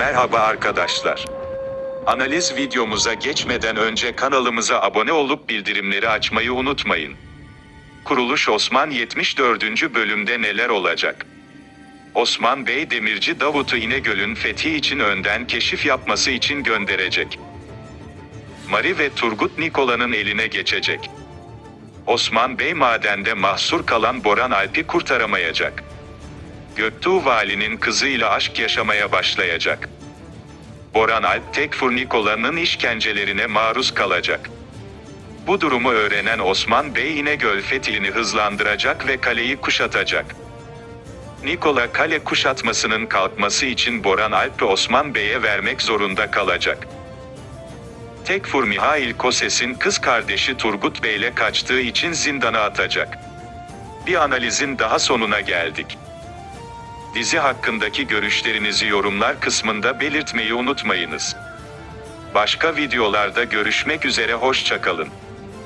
Merhaba arkadaşlar. Analiz videomuza geçmeden önce kanalımıza abone olup bildirimleri açmayı unutmayın. Kuruluş Osman 74. bölümde neler olacak? Osman Bey Demirci Davut'u İnegöl'ün fethi için önden keşif yapması için gönderecek. Mari ve Turgut Nikola'nın eline geçecek. Osman Bey madende mahsur kalan Boran Alp'i kurtaramayacak. Göktuğ valinin kızıyla aşk yaşamaya başlayacak. Boran Alp Tekfur Nikola'nın işkencelerine maruz kalacak. Bu durumu öğrenen Osman Bey İnegöl fethini hızlandıracak ve kaleyi kuşatacak. Nikola kale kuşatmasının kalkması için Boran Alp'i Osman Bey'e vermek zorunda kalacak. Tekfur Mihail Koses'in kız kardeşi Turgut Bey'le kaçtığı için zindana atacak. Bir analizin daha sonuna geldik. Dizi hakkındaki görüşlerinizi yorumlar kısmında belirtmeyi unutmayınız. Başka videolarda görüşmek üzere hoşçakalın.